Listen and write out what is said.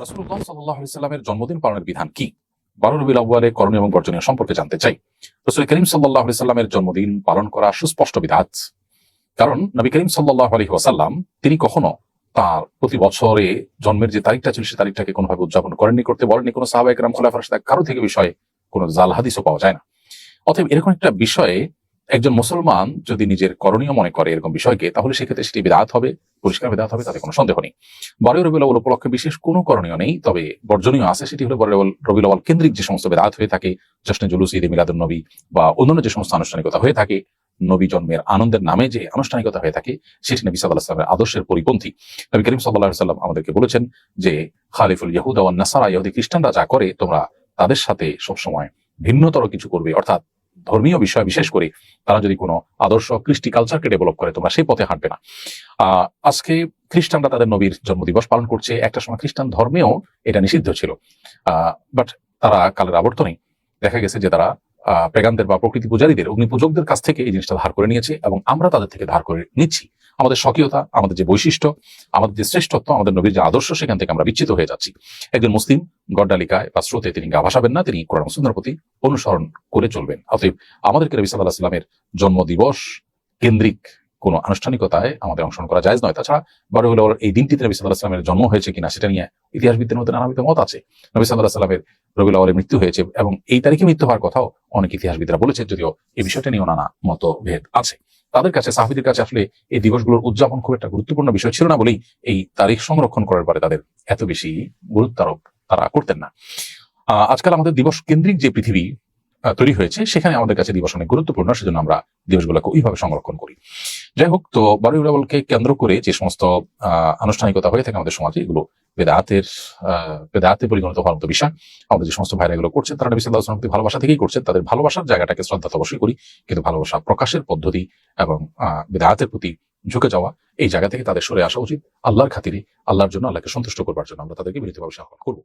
রাসূলুল্লাহ সাল্লাল্লাহু আলাইহি সাল্লামের জন্মদিন পালনের বিধান কি? বারো রবিউল আউয়ালে করণীয় এবং বর্জনীয় সম্পর্কে জানতে চাই। রসুল করিম আলাইহি সাল্লামের জন্মদিন পালন করা সুস্পষ্ট বিধাত। কারণ নবী করিম সাল্লাল্লাহু আলাইহি ওয়াসাল্লাম, তিনি কখনো তার প্রতি বছরে জন্মের যে তারিখটা ছিল, সে তারিখটাকে কোনোভাবে উদযাপন করেননি, করতে বলেননি। কোনো সাহাবা একরাম খোলাফার সাথে কারও থেকে বিষয়ে কোনো জাল হাদিসও পাওয়া যায় না। অতএব এরকম একটা বিষয়ে একজন মুসলমান যদি নিজের করণীয় মনে করে এরকম বিষয়কে, তাহলে সেক্ষেত্রে সেটি বিদাত হবে, পরিষ্কার বিদাত হবে, তাতে কোনো সন্দেহ নেই। বারোই রবিউল উপলক্ষে বিশেষ কোনো করণীয় নেই, তবে বর্জনীয় আছে, সেটি হলো বারোই রবিউল কেন্দ্রিক যে সমস্ত বেদাত হয়ে থাকে, জশ্নে জুলুস, ঈদ মিলাদুন নবী বা অন্যান্য যে সমস্ত আনুষ্ঠানিকতা হয়ে থাকে, নবী জন্মের আনন্দের নামে যে আনুষ্ঠানিকতা হয়ে থাকে, সেটি নবী সাল্লাহ সাল্লামের আদর্শের পরিপন্থী। নবী করিম সাল্লাহ সাল্লাম আমাদেরকে বলেছেন যে, খালিফুল ইয়াহুদা নাসারা, ইহুদি খ্রিস্টানরা যা করে, তোমরা তাদের সাথে সবসময় ভিন্নতর কিছু করবে, অর্থাৎ ধর্মীয় বিষয় বিশেষ করে, তারা যদি কোনো আদর্শ কৃষ্টি কালচারকে ডেভেলপ করে, তোমরা সেই পথে হাঁটবে না। আজকে খ্রিস্টানরা তাদের নবীর জন্মদিবস পালন করছে। একটা সময় খ্রিস্টান ধর্মেও এটা নিষিদ্ধ ছিল। বাট তারা কালের আবর্তনে দেখা গেছে যে তারা, আহ পেগানদের বা প্রকৃতি পূজারীদের অগ্নি পূজকদের কাছ থেকে এই জিনিসটা ধার করে নিয়েছে এবং আমরা তাদের থেকে ধার করে নিচ্ছি। আমাদের স্বকীয়তা, আমাদের যে বৈশিষ্ট্য, আমাদের যে শ্রেষ্ঠত্ব, আমাদের নবীর যে আদর্শ, সেখান থেকে আমরা বিচ্ছিত হয়ে যাচ্ছি। একজন মুসলিম গড্ডালিকায় বা স্রোতে তিনি গা ভাসাবেন না, তিনি কোরআন মুসলিমের প্রতি অনুসরণ করে চলবেন। অতএব আমাদেরকে নবী সাল্লাহ সাল্লামের জন্মদিবস কেন্দ্রিক কোনো আনুষ্ঠানিকতায় আমাদের অংশগ্রহণ করা যায় নয়। তাছাড়া বারো হলো এই দিনটিতে নবী সাল্লাহ সাল্লামের জন্ম হয়েছে কিনা, সেটা নিয়ে ইতিহাসবিদদের মধ্যে নানাবিধ মত আছে। নবী সাল্লাহ সাল্লামের রবিউল আওয়ালের মৃত্যু হয়েছে এবং এই তারিখে মৃত্যু হওয়ার কথাও অনেক ইতিহাসবিদরা বলেছে, যদিও এই বিষয়টা নিয়েও নানা মতভেদ আছে। তাদের কাছে, সাহাবিদের কাছে আসলে এই দিবসগুলোর উদযাপন খুব একটা গুরুত্বপূর্ণ বিষয় ছিল না বলেই এই তারিখ সংরক্ষণ করার পরে তাদের এত বেশি গুরুত্ব আরোপ তারা করতেন না। আজকাল আমাদের দিবস কেন্দ্রিক যে পৃথিবী তৈরি হয়েছে, সেখানে আমাদের কাছে দিবস অনেক গুরুত্বপূর্ণ, সেজন্য আমরা দিবসগুলোকে ওইভাবে সংরক্ষণ করি। যাই হোক, তো বারুই রাবলকে কেন্দ্র করে যে সমস্ত আনুষ্ঠানিকতা হয়ে থাকে আমাদের সমাজে, এগুলো বেদাতের বেদাতে পরিগণিত হওয়ার মতো বিষয়। আমাদের যে সমস্ত ভাইরা এগুলো করছেন, তারা নবী সাল্লাহ ভালোবাসা থেকেই করছেন, তাদের ভালোবাসার জায়গাটাকে শ্রদ্ধা তো অবশ্যই করি, কিন্তু ভালোবাসা প্রকাশের পদ্ধতি এবং বেদাতের প্রতি ঝুঁকে যাওয়া, এই জায়গা থেকে তাদের সরে আসা উচিত। আল্লাহর খাতিরে, আল্লাহর জন্য আল্লাহকে সন্তুষ্ট করবার জন্য আমরা তাদেরকে বিনীতভাবে আহ্বান করব।